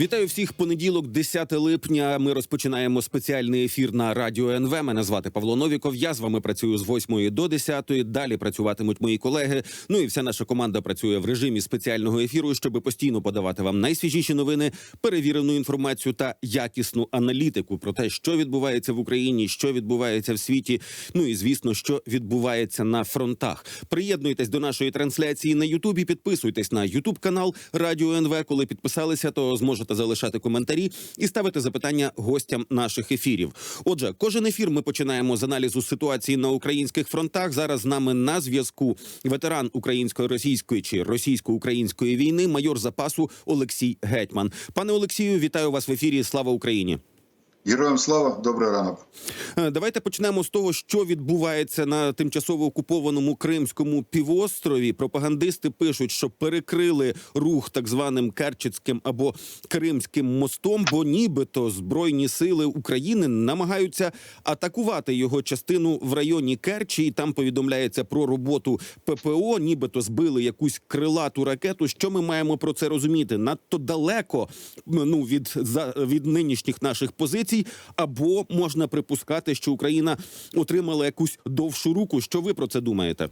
Вітаю всіх. Понеділок, 10 липня. Ми розпочинаємо спеціальний ефір на радіо НВ. Мене звати Павло Новіков. Я з вами працюю з 8 до 10. Далі працюватимуть мої колеги. Ну і вся наша команда працює в режимі спеціального ефіру, щоб постійно подавати вам найсвіжіші новини, перевірену інформацію та якісну аналітику про те, що відбувається в Україні, що відбувається в світі. Ну і звісно, що відбувається на фронтах. Приєднуйтесь до нашої трансляції на Ютубі. Підписуйтесь на Ютуб канал Радіо НВ. Коли підписалися, то зможете залишати коментарі і ставити запитання гостям наших ефірів. Отже, кожен ефір ми починаємо з аналізу ситуації на українських фронтах. Зараз з нами на зв'язку ветеран українсько-російської чи російсько-української війни, майор запасу Олексій Гетьман. Пане Олексію, вітаю вас в ефірі. Слава Україні! Героям слава, добрий ранок. Е, Давайте почнемо з того, що відбувається на тимчасово окупованому Кримському півострові. Пропагандисти пишуть, що перекрили рух так званим Керченським або Кримським мостом, бо нібито збройні сили України намагаються атакувати його частину в районі Керчі. І там повідомляється про роботу ППО. Нібито збили якусь крилату ракету. Що ми маємо про це розуміти? Надто далеко ну від за від нинішніх наших позицій, або можна припускати, що Україна отримала якусь довшу руку. Що ви про це думаєте?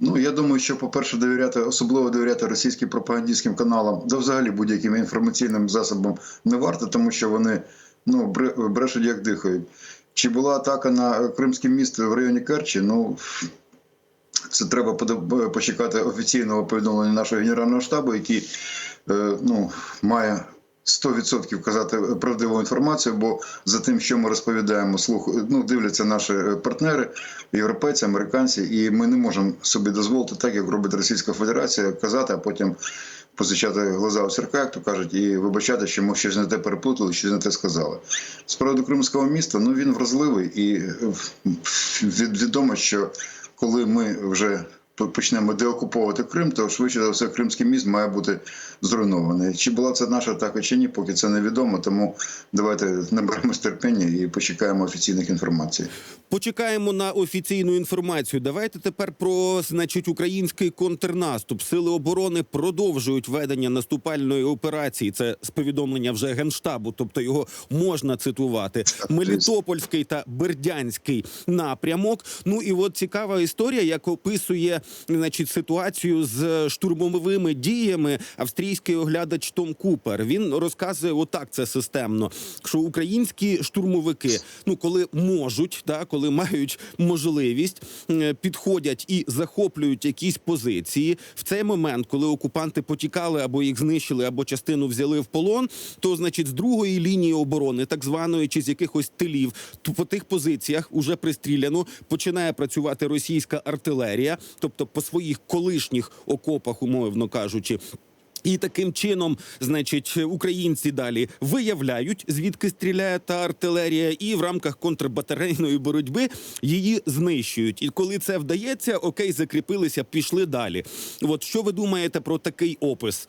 Ну я думаю, що по-перше, довіряти, особливо довіряти російським пропагандистським каналам, да взагалі будь-яким інформаційним засобам не варто, тому що вони ну бре- брешуть як дихають. Чи була атака на кримське місто в районі Керчі? Ну це треба почекати офіційного повідомлення нашого генерального штабу, який е, ну, має 100% казати правдиву інформацію, бо за тим, що ми розповідаємо, слух ну дивляться наші е, партнери, європейці, американці, і ми не можемо собі дозволити так, як робить Російська Федерація, казати, а потім позичати глаза у сірка, як то кажуть, і вибачати, що ми щось не те переплутали, щось не те сказали. З приводу кримського міста, ну він вразливий і е, відомо, що коли ми вже почнемо деокуповувати Крим, то швидше за все Кримський міст має бути зруйнований. Чи була це наша атака чи ні, поки це невідомо. Тому давайте наберемо терпіння і почекаємо офіційних інформацій. Почекаємо на офіційну інформацію. Давайте тепер про значить український контрнаступ. Сили оборони продовжують ведення наступальної операції. Це з повідомлення вже генштабу, тобто його можна цитувати. Мелітопольський та Бердянський напрямок. Ну і от цікава історія, як описує значить ситуацію з штурмовими діями австрійський оглядач Том Купер. Він розказує отак це системно, що українські штурмовики, ну коли можуть, да, коли мають можливість, е, підходять і захоплюють якісь позиції. В цей момент, коли окупанти потікали або їх знищили, або частину взяли в полон, то значить з другої лінії оборони, так званої, чи з якихось тилів, то по тих позиціях уже пристріляно починає працювати російська артилерія, тобто по своїх колишніх окопах, умовно кажучи. І таким чином, значить, українці далі виявляють, звідки стріляє та артилерія, і в рамках контрбатарейної боротьби її знищують. І коли це вдається, окей, закріпилися, пішли далі. От що ви думаєте про такий опис?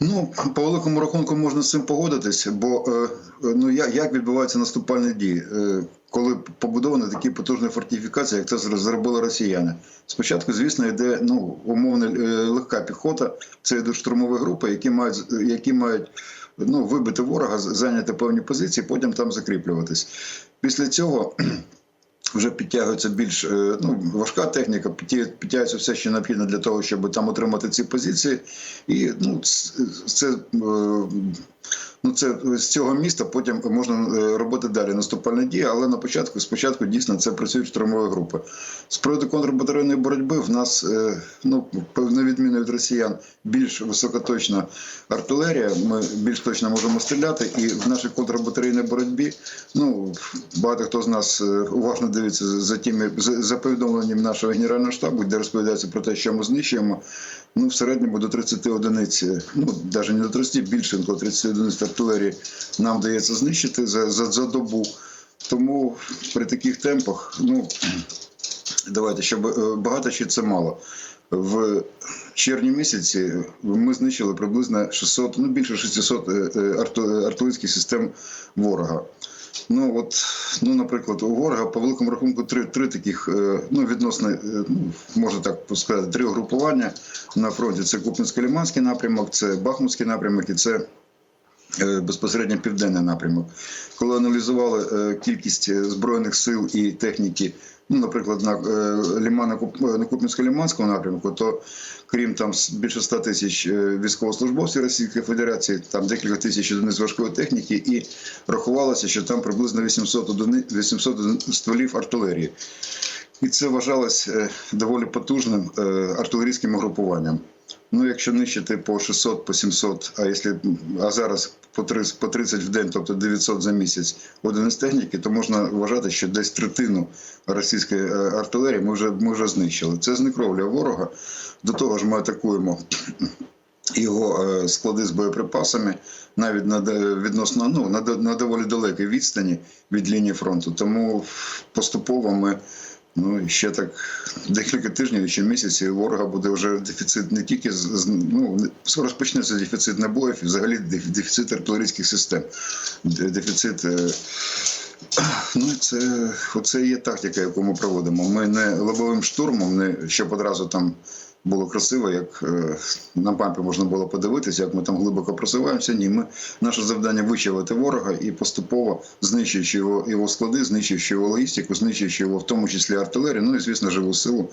Ну, по великому рахунку можна з цим погодитись, бо е, ну як, відбуваються наступальні дії, е, коли побудовані такі потужні фортифікації, як це зробили росіяни. Спочатку, звісно, йде ну умовно е, легка піхота, це йдуть штурмові групи, які мають які мають ну вибити ворога, зайняти певні позиції, потім там закріплюватись. Після цього. Вже підтягується більш е, ну, важка техніка, підтя- підтягується все, що необхідно для того, щоб там отримати ці позиції. І ну, це, е, ну, це з цього міста потім можна е, робити далі наступальні дії, але на початку, спочатку дійсно це працюють штурмові групи. З приводу контрбатарейної боротьби в нас, е, ну, на відміну від росіян, більш високоточна артилерія. Ми більш точно можемо стріляти, і в нашій контрбатарейній боротьбі, ну багато хто з нас е, уважно дивиться за тими за, повідомленням нашого генерального штабу, де розповідається про те, що ми знищуємо. Ну, в середньому до 30 одиниць, ну навіть не до 30, більше інколи 30 одиниць артилерії нам вдається знищити за, за, за добу. Тому при таких темпах, ну давайте, щоб е, багато чи це мало. В червні місяці ми знищили приблизно 600, ну більше 600 е, е, артилерійських систем ворога. Ну от, ну, наприклад, у ворога по великому рахунку три, три таких, е, ну відносно, е, можна так сказати, три угрупування на фронті. Це Купінсько-Ліманський напрямок, це Бахмутський напрямок і це безпосередньо південний напрямок. Коли аналізували е, кількість е, збройних сил і техніки, ну, наприклад, на е, Лімана на Купінсько-Ліманському напрямку, то крім там більше 100 тисяч е, військовослужбовців Російської Федерації, там декілька тисяч одиниць важкої техніки, і рахувалося, що там приблизно 800, одини, 800 стволів артилерії. І це вважалось е, доволі потужним е, артилерійським угрупуванням. Ну, якщо нищити по 600, по 700, а якщо а зараз по 30, по 30 в день, тобто 900 за місяць одиниць техніки, то можна вважати, що десь третину російської е, артилерії ми вже, ми вже знищили. Це знекровлює ворога. До того ж, ми атакуємо його е, склади з боєприпасами навіть на відносно ну, на, на доволі далекій відстані від лінії фронту. Тому поступово ми ну, ще так декілька тижнів, чи місяців ворога буде вже дефіцит не тільки ну, розпочнеться дефіцит набоїв і взагалі дефіцит артилерійських систем. Дефіцит. е, Ну, це оце є тактика, яку ми проводимо. Ми не лобовим штурмом, не щоб одразу там було красиво, як е, на пампі можна було подивитися, як ми там глибоко просуваємося. Ні, ми наше завдання вичавити ворога і поступово знищуючи його, його склади, знищуючи його логістику, знищуючи його в тому числі артилерію, ну і звісно живу силу.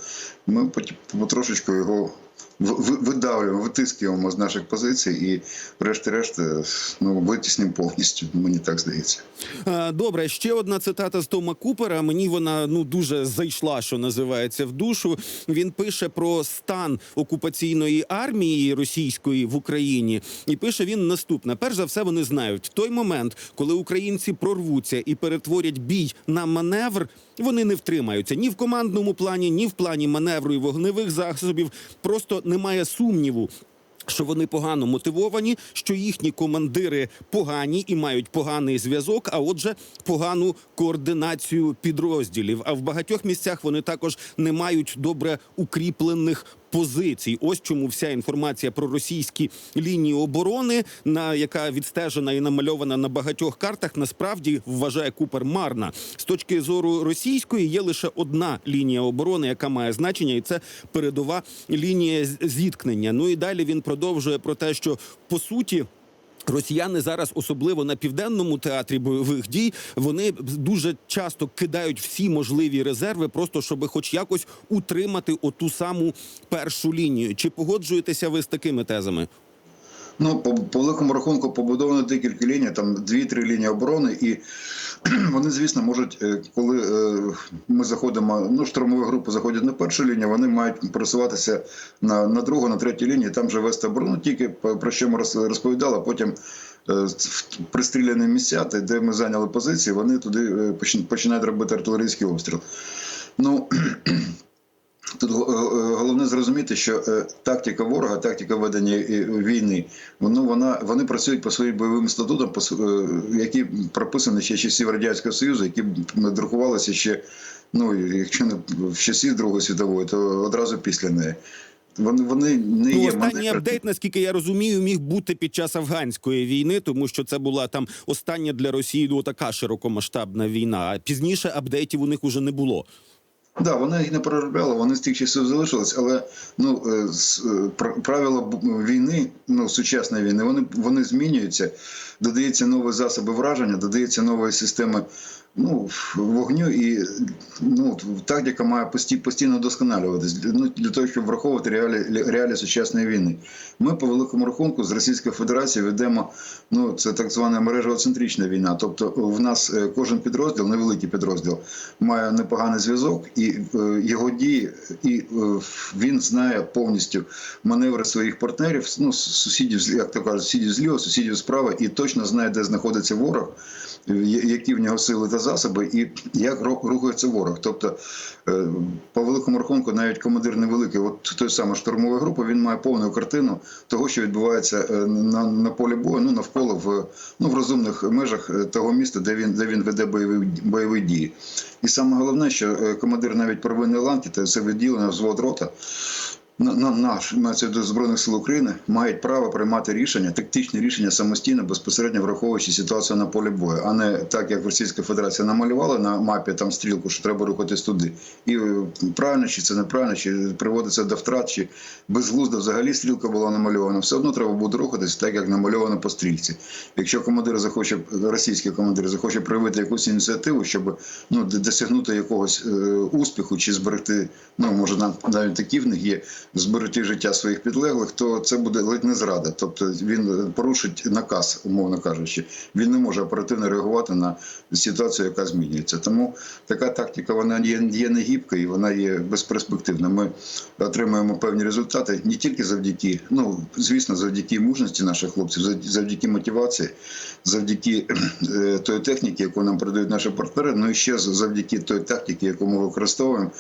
Ми потрошечку його видавлюємо, витискуємо з наших позицій і, врешті-решт, е, ну витіснимо повністю. Мені так здається. Е, Добре, ще одна цитата з Тома Купера. Мені вона ну дуже зайшла, що називається в душу. Він пише про стан окупаційної армії російської в Україні, і пише він наступне: перш за все, вони знають той момент, коли українці прорвуться і перетворять бій на маневр. Вони не втримаються ні в командному плані, ні в плані маневру і вогневих засобів. Просто немає сумніву. Що вони погано мотивовані, що їхні командири погані і мають поганий зв'язок, а отже, погану координацію підрозділів. А в багатьох місцях вони також не мають добре укріплених позицій. Ось чому вся інформація про російські лінії оборони, на яка відстежена і намальована на багатьох картах, насправді вважає Купер марна. З точки зору російської є лише одна лінія оборони, яка має значення, і це передова лінія зіткнення. Ну і далі він продовжує про те, що по суті. Росіяни зараз, особливо на південному театрі бойових дій, вони дуже часто кидають всі можливі резерви, просто щоб хоч якось утримати оту саму першу лінію. Чи погоджуєтеся ви з такими тезами? Ну, по, по великому рахунку побудовано декілька ліній, там дві-три лінії оборони, і вони, звісно, можуть, е, коли е, ми заходимо, ну, штурмові групи заходять на першу лінію, вони мають просуватися на, на другу, на третю лінію, там вже вести оборону, тільки про що ми роз- розповідали, а потім. е, Пристріляні місця, де- ми зайняли позиції, вони туди починають робити артилерійський обстріл. Ну Тут е, головне зрозуміти, що е, тактика ворога, тактика ведення е, війни, воно вона вони працюють по своїм бойовим статутам, по е, які прописані ще часів радянського союзу, які надрукувалися ще. Ну якщо не в часі Другої світової, то одразу після неї. Вони вони не Ну, є останній апдейт, наскільки я розумію, міг бути під час афганської війни, тому що це була там остання для Росії ну, така широкомасштабна війна. А пізніше апдейтів у них уже не було. Да, вони їх не проробляли, вони з тих часів залишились, але ну е, е, пр- правила війни, ну сучасної війни, вони вони змінюються. Додаються нові засоби враження, додаються нові системи ну, вогню, і ну тактика має постійно досконалюватись ну, для того, щоб враховувати реалії, реалії сучасної війни. Ми по великому рахунку з Російською Федерацією ведемо ну це так звана мережоцентрична війна. Тобто в нас е, кожен підрозділ, невеликий підрозділ, має непоганий зв'язок, і е, його дії, і е, він знає повністю маневри своїх партнерів, ну сусідів, як то кажуть, сусідів зліва, сусідів справа, і точно знає, де знаходиться ворог, які в нього сили та засоби, і як рухається ворог. Тобто, е, по великому рахунку, навіть командир невеликий, от той самий штурмової групи, він має повну картину того, що відбувається е, на, на полі бою, ну навколо в ну в розумних межах е, того міста, де він де він веде бойові бойові дії. І саме головне, що командир навіть первинної ланки, це відділення взвод рота. На, на наш мається до збройних сил України мають право приймати рішення, тактичні рішення самостійно, безпосередньо враховуючи ситуацію на полі бою, а не так, як Російська Федерація намалювала на мапі там стрілку, що треба рухатись туди. І е, правильно чи це неправильно, чи приводиться до втрат, чи безглуздо взагалі стрілка була намальована. Все одно треба буде рухатись так, як намальовано по стрільці. Якщо командир захоче, російський командир захоче проявити якусь ініціативу, щоб ну досягнути якогось е, успіху чи зберегти, ну може навіть такі в них є зберегти життя своїх підлеглих, то це буде ледь не зрада. Тобто він е, порушить наказ, умовно кажучи. Він не може оперативно реагувати на ситуацію, яка змінюється. Тому така тактика вона є, є негібка і вона є безперспективна. Ми отримуємо певні результати не тільки завдяки, ну звісно, завдяки мужності наших хлопців, зав- завдяки мотивації, завдяки е, тої техніки, яку нам передають наші партнери, ну і ще завдяки тої тактики, яку ми використовуємо.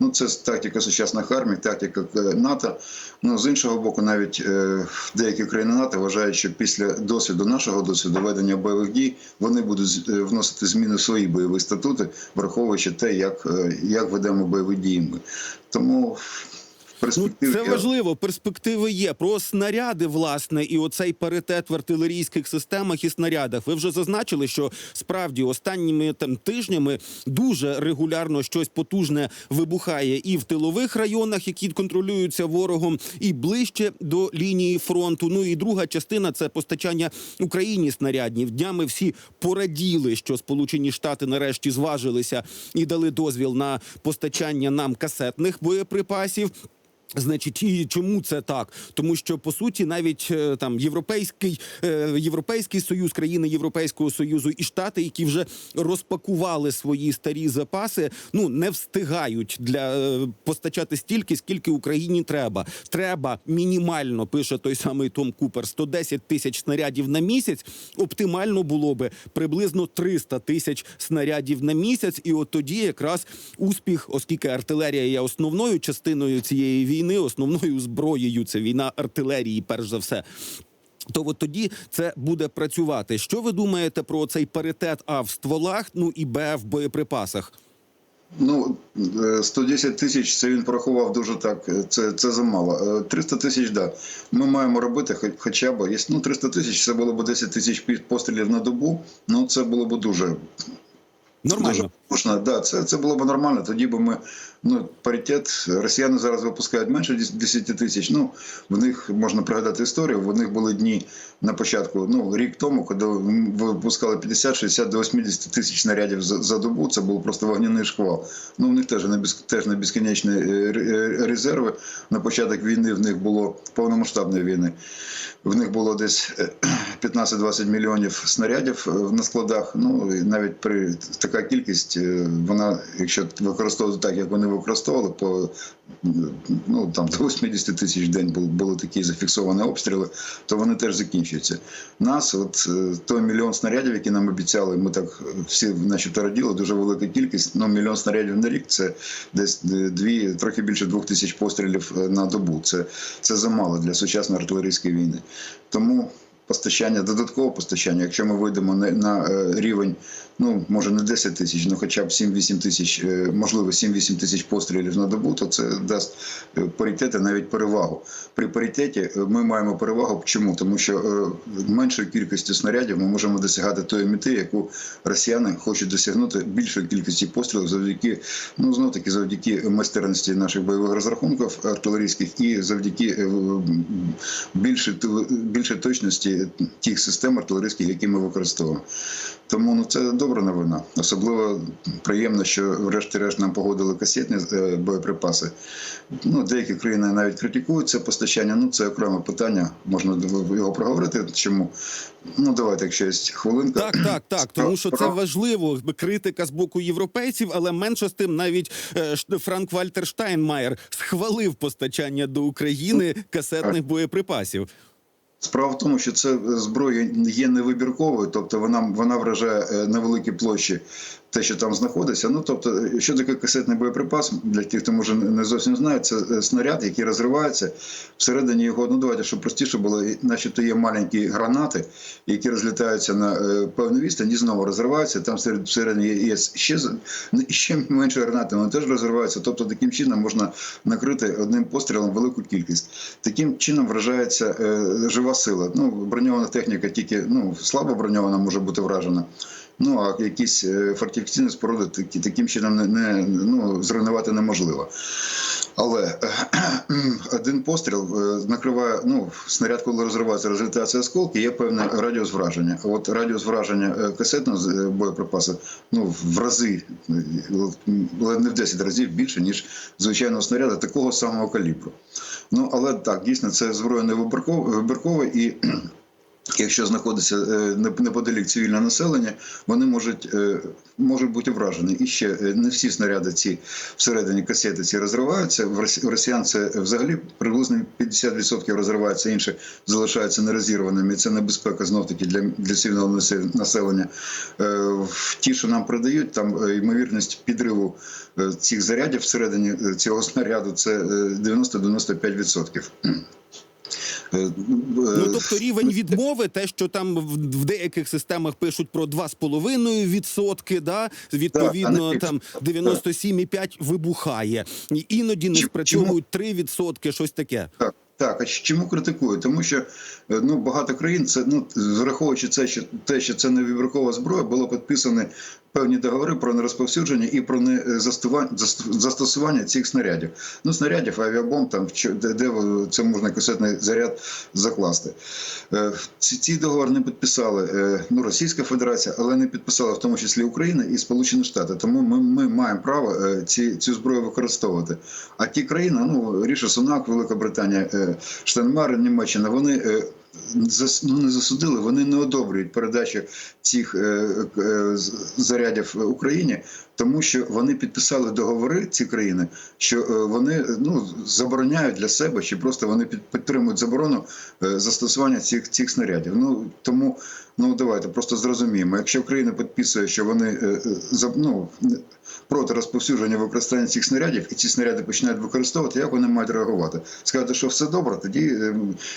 Ну, це тактика сучасних армій, тактика е, НАТО. Ну з іншого боку, навіть е, деякі країни НАТО вважають, що після досвіду нашого досвіду ведення бойових дій вони будуть е, вносити зміни в свої бойові статути, враховуючи те, як, е, як ведемо бойові дії. Ми тому в Ну, це важливо. Перспективи є. Про снаряди, власне, і оцей паритет в артилерійських системах і снарядах. Ви вже зазначили, що справді останніми там тижнями дуже регулярно щось потужне вибухає і в тилових районах, які контролюються ворогом, і ближче до лінії фронту. Ну і друга частина це постачання Україні снарядів. Днями всі пораділи, що Сполучені Штати нарешті зважилися і дали дозвіл на постачання нам касетних боєприпасів. Значить, і чому це так? Тому що по суті, навіть е, там європейський е, європейський союз, країни Європейського союзу і штати, які вже розпакували свої старі запаси, ну не встигають для е, постачати стільки, скільки Україні треба. Треба мінімально пише той самий Том Купер 110 тисяч снарядів на місяць. Оптимально було би приблизно 300 тисяч снарядів на місяць. І от тоді якраз успіх, оскільки артилерія є основною частиною цієї війни, основною зброєю це війна артилерії, перш за все. То от тоді це буде працювати. Що ви думаєте про цей паритет А в стволах, ну і Б в боєприпасах? Ну, е, 110 тисяч це він порахував дуже так. е, Це, це замало. Е, 300 тисяч, да. Ми маємо робити хоч- хоча б, якщо ну, 300 тисяч, це було б 10 тисяч пострілів на добу. Ну це було б дуже Нормально. Дуже можна, да, це, це було б нормально. Тоді б ми ну паритет. Росіяни зараз випускають менше 10 тисяч. Ну в них можна пригадати історію. В них були дні на початку, ну рік тому, коли випускали 50, 60 до 80 тисяч снарядів за, за добу. Це був просто вогняний шквал. Ну в них теж не без теж не безкінечні е, резерви. На початок війни в них було повномасштабної війни. В них було десь е, 15-20 мільйонів снарядів е, на складах. Ну і навіть при така кількість, е, вона, якщо використовувати так, як вони використовували, по ну там до 80 тисяч в день були, такі зафіксовані обстріли, то вони теж закінчуються. Нас, от е, той мільйон снарядів, які нам обіцяли, ми так е, всі начебто раділи, дуже велика кількість. Ну мільйон снарядів на рік це десь е, дві, трохи більше двох тисяч пострілів е, на добу. Це, це замало для сучасної артилерійської війни. Тому постачання, додаткове постачання, якщо ми вийдемо на, на е, рівень, ну може не 10 тисяч, ну хоча б 7-8 тисяч, е, можливо, 7-8 тисяч пострілів на добу, то це дасть е, паритети навіть перевагу. При паритеті ми маємо перевагу. Чому? Тому що меншою кількістю снарядів ми можемо досягати тої мети, яку росіяни хочуть досягнути більшої кількості пострілів завдяки, ну знов таки завдяки майстерності наших бойових розрахунків артилерійських і завдяки більше більше точності тих систем артилерійських, які ми використовуємо. Тому ну це добра новина. Особливо приємно, що врешті-решт нам погодили касетні е, боєприпаси. Ну, деякі країни навіть критикують це постачання. Ну це окреме питання. Можна його проговорити. Чому? Ну давайте, якщо є хвилинка. Так, так, так. Тому що це важливо. Критика з боку європейців, але менше з тим, навіть е, Франк Вальтер Штайнмаєр схвалив постачання до України касетних боєприпасів. Справа в тому, що це зброя є невибірковою, тобто вона вона вражає невеликі площі те, що там знаходиться. Ну тобто, що таке касетний боєприпас, для тих, хто може не зовсім знає, це е, снаряд, який розривається всередині його. Ну давайте, щоб простіше було, начебто є маленькі гранати, які розлітаються на е, певну відстань і знову розриваються. Там серед- всередині є- ще ще менше гранати, вони теж розриваються. Тобто, таким чином можна накрити одним пострілом велику кількість. Таким чином вражається е, жива сила. Ну, броньована техніка тільки ну, слабо броньована може бути вражена. Ну а якісь е, фортифікаційні споруди такі, таким чином не, не ну, зруйнувати неможливо. Але е, один постріл е, накриває, ну, снаряд, коли розривається, розлітаються осколки, є певний радіус враження. А От радіус враження касетного боєприпасу ну, в рази, не в 10 разів більше, ніж звичайного снаряду такого самого калібру. Ну, але так, дійсно, це зброя не вибіркова і Якщо знаходиться е, неподалік цивільне населення, вони можуть, е, можуть бути вражені. І ще е, не всі снаряди ці всередині касети ці розриваються. В росіян це взагалі приблизно 50% розривається, інше залишаються нерозірваними. Це небезпека знов таки для, для цивільного населення. Ті, що нам продають, там ймовірність підриву цих зарядів всередині цього снаряду це е, 90-95%. Е, Ну тобто рівень відмови, те, що там в, деяких системах пишуть про 2,5 відсотки, да відповідно там 97,5 вибухає. І Іноді не спрацьовують 3 відсотки, щось таке. Так, так. А чому критикую? Тому що е, ну багато країн це ну враховуючи це, що те, що це не вибіркова зброя, було підписані певні договори про нерозповсюдження і про не е, застосування цих снарядів. Ну снарядів, авіабомб, там де, це можна касетний заряд закласти. Е, Ці, договори не підписали е, ну, Російська Федерація, але не підписала в тому числі Україна і Сполучені Штати. Тому ми, ми маємо право ці, цю зброю використовувати. А ті країни, ну Ріша Сунак, Велика Британія, е, Німеччина, вони ну, не засудили, вони не одобрюють передачу цих е, е, зарядів Україні, тому що вони підписали договори, ці країни, що е, вони е, ну, забороняють для себе, чи просто вони під- підтримують заборону е, застосування цих, цих снарядів. Ну тому ну давайте просто зрозуміємо. Якщо Україна підписує, що вони ну, проти розповсюдження використання цих снарядів, і ці снаряди починають використовувати, як вони мають реагувати? Сказати, що все добре, тоді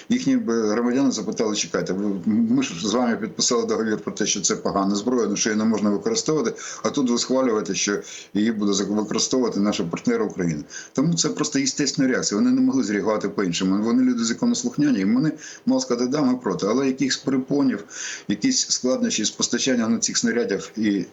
їхні громадяни запитали, чекайте, ми ж з вами підписали договір про те, що це погана зброя, ну що її не можна використовувати, а тут ви схвалюєте, що її буде використовувати наші партнери України. Тому це просто естественна реакція. Вони не могли зреагувати по-іншому. Вони люди законослухняні, і вони мали сказати, да, ми проти. Але якихось перепонів, якісь складнощі з постачанням на цих снарядів і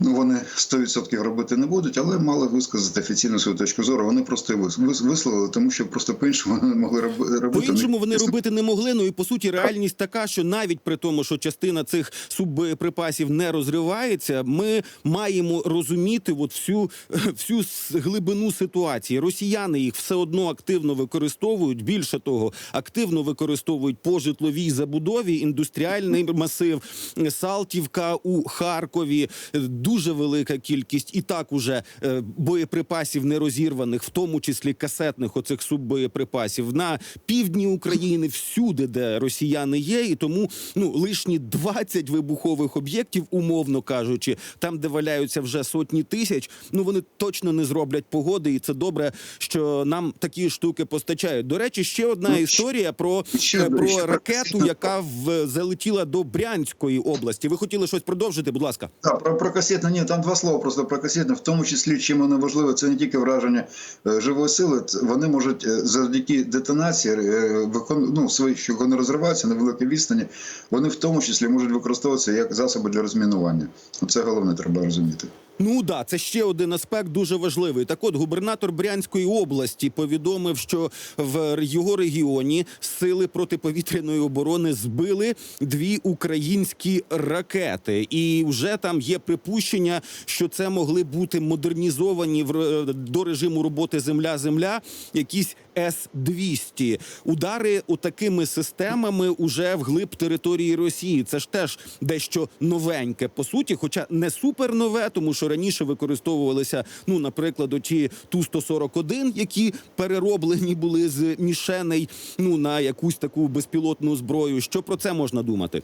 Ну, вони 100% робити не будуть, але мали висказати офіційну свою точку зору. Вони просто висловили, тому що просто по-іншому вони не могли робити. По-іншому вони робити не могли. Ну і по суті, реальність така, що навіть при тому, що частина цих суббоєприпасів не розривається, ми маємо розуміти от всю, всю глибину ситуації. Росіяни їх все одно активно використовують. Більше того, активно використовують по житловій забудові, індустріальний масив, Салтівка у Харкові. Дуже велика кількість і так уже е, боєприпасів нерозірваних, в тому числі касетних оцих суббоєприпасів на півдні України, всюди, де росіяни є, і тому ну лишні 20 вибухових об'єктів, умовно кажучи, там, де валяються вже сотні тисяч. Ну вони точно не зроблять погоди, і це добре, що нам такі штуки постачають. До речі, ще одна Ну, історія про, ще, е, про ракету, касетну- яка в залетіла до Брянської області. Ви хотіли щось продовжити? Будь ласка. Так, про, про касетне, ні, там два слова просто про касетне, в тому числі, чим воно важливо, це не тільки враження е, живої сили, вони можуть е, завдяки детонації, е, викон, ну, свої, що вони розриваються на великій відстані, вони в тому числі можуть використовуватися як засоби для розмінування. Це головне треба розуміти. Ну да, це ще один аспект дуже важливий. Так, от губернатор Брянської області повідомив, що в його регіоні сили протиповітряної оборони збили дві українські ракети, і вже там є припущення, що це могли бути модернізовані в до режиму роботи Земля-Земля якісь С-200. Удари у такими системами уже вглиб території Росії. Це ж теж дещо новеньке по суті, хоча не супер нове, тому що раніше використовувалися, ну, наприклад, оті Ту-141, які перероблені були з мішеней ну на якусь таку безпілотну зброю. Що про це можна думати?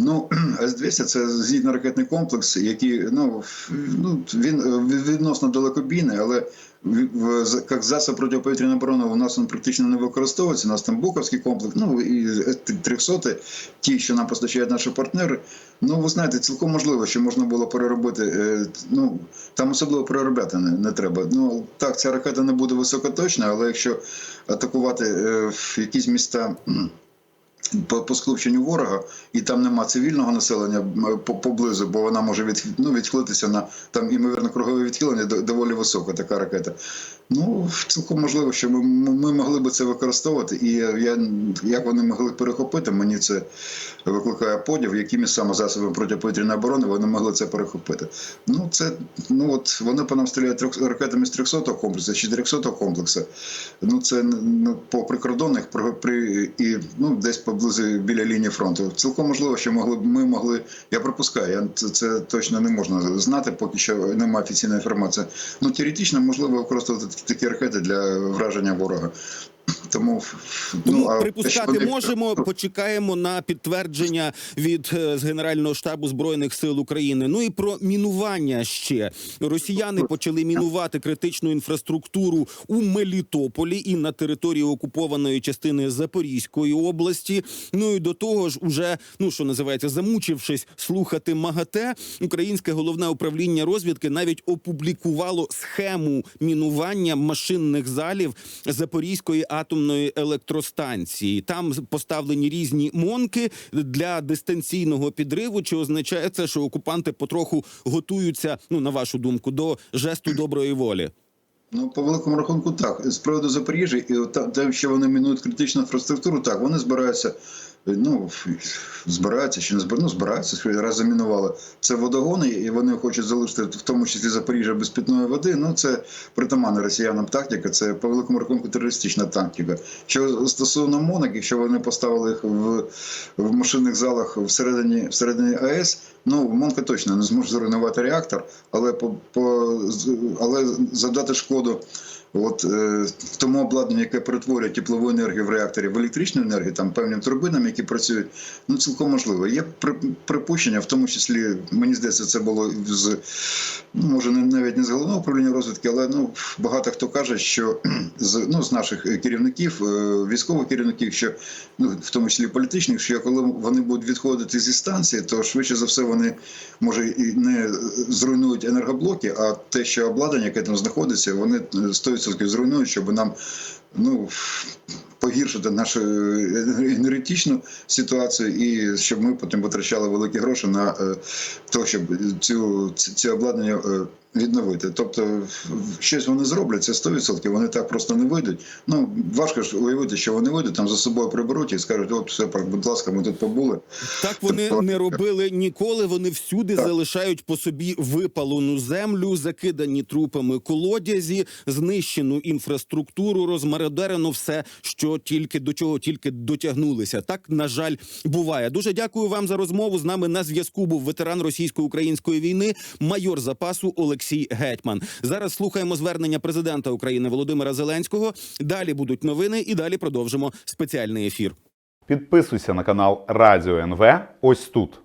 Ну, С-200 – це зенітно-ракетний комплекс, який ну, ну, він е, відносно далекобійний, але в- як засіб протиповітряної оборони у нас він практично не використовується. У нас там Буковський комплекс, ну і С-300, ті, що нам постачають наші партнери. Ну, ви знаєте, цілком можливо, що можна було переробити. е, Ну, там особливо переробляти не, не треба. Ну, так, ця ракета не буде високоточна, але якщо атакувати е, в якісь міста. По, по скупченню ворога, і там нема цивільного населення поблизу, бо вона може від, ну, відхилитися на там, імовірно, кругове відхилення доволі висока така ракета. Ну, цілком можливо, що ми, ми могли би це використовувати, і я, як вони могли перехопити, мені це викликає подів, якими саме засобами протиповітряної оборони вони могли це перехопити. Ну, це, ну от вони по нам стріляють ракетами з 300-го комплексу, з 400-го комплексу. Ну, це ну, по прикордонних при, і ну, десь поблизу біля лінії фронту. Цілком можливо, що могли б ми могли. Я припускаю, я, це, це точно не можна знати, поки що немає офіційної інформації. Ну, теоретично можливо використовувати такі ракети для враження ворога. Тому, Тому а що припускати вони- можемо. Почекаємо на підтвердження від е, з Генерального штабу збройних сил України. Ну і про мінування ще росіяни почали мінувати критичну інфраструктуру у Мелітополі і на території окупованої частини Запорізької області. Ну і до того ж, уже ну що називається, замучившись слухати МАГАТЕ, українське головне управління розвідки навіть опублікувало схему мінування машинних залів Запорізької атомної електростанції. Там поставлені різні монки для дистанційного підриву. Чи означає це, що окупанти потроху готуються, ну на вашу думку, до жесту доброї волі? Ну, по великому рахунку, так. З приводу Запоріжжя, і те, що вони мінують критичну інфраструктуру, так, вони збираються. Ну, збираються чи не збираються, ну, збираються, раз замінували. Це водогони, і вони хочуть залишити в тому числі Запоріжжя без питної води. Ну, це притаманна росіянам тактика, це по великому рахунку терористична тактика. Що стосовно монок, якщо вони поставили їх в, в машинних залах всередині, всередині АЕС, ну, Монка точно не зможе зруйнувати реактор, але по, по але завдати шкоду. От е, тому обладнання, яке перетворює теплову енергію в реакторі в електричну енергію, там певним турбинам, які працюють, ну цілком можливо. Є при- припущення, в тому числі, мені здається, це було з ну, може не навіть не з головного управління розвідки, але ну багато хто каже, що з ну з наших керівників, е, військових керівників, що ну в тому числі політичних, що коли вони будуть відходити зі станції, то швидше за все вони може і не зруйнують енергоблоки, а те, що обладнання, яке там знаходиться, вони 100% зруйнують, щоб нам ну. Погіршити нашу енергетичну ситуацію, і щоб ми потім витрачали великі гроші на е, те, щоб цю ці, обладнання е, відновити. Тобто, щось вони зроблять, це 100%, вони так просто не вийдуть. Ну важко ж уявити, що вони вийдуть там за собою приберуть і скажуть: от все, будь ласка, ми тут побули. Так вони не робили ніколи. Вони всюди залишають по собі випалену землю, закидані трупами колодязі, знищену інфраструктуру, розмародерену все, що тільки до чого тільки дотягнулися. Так на жаль буває. Дуже дякую вам за розмову. З нами на зв'язку був ветеран російсько-української війни, майор запасу Олексій Гетьман. Зараз слухаємо звернення президента України Володимира Зеленського. Далі будуть новини, і далі продовжимо спеціальний ефір. Підписуйся на канал Радіо НВ ось тут.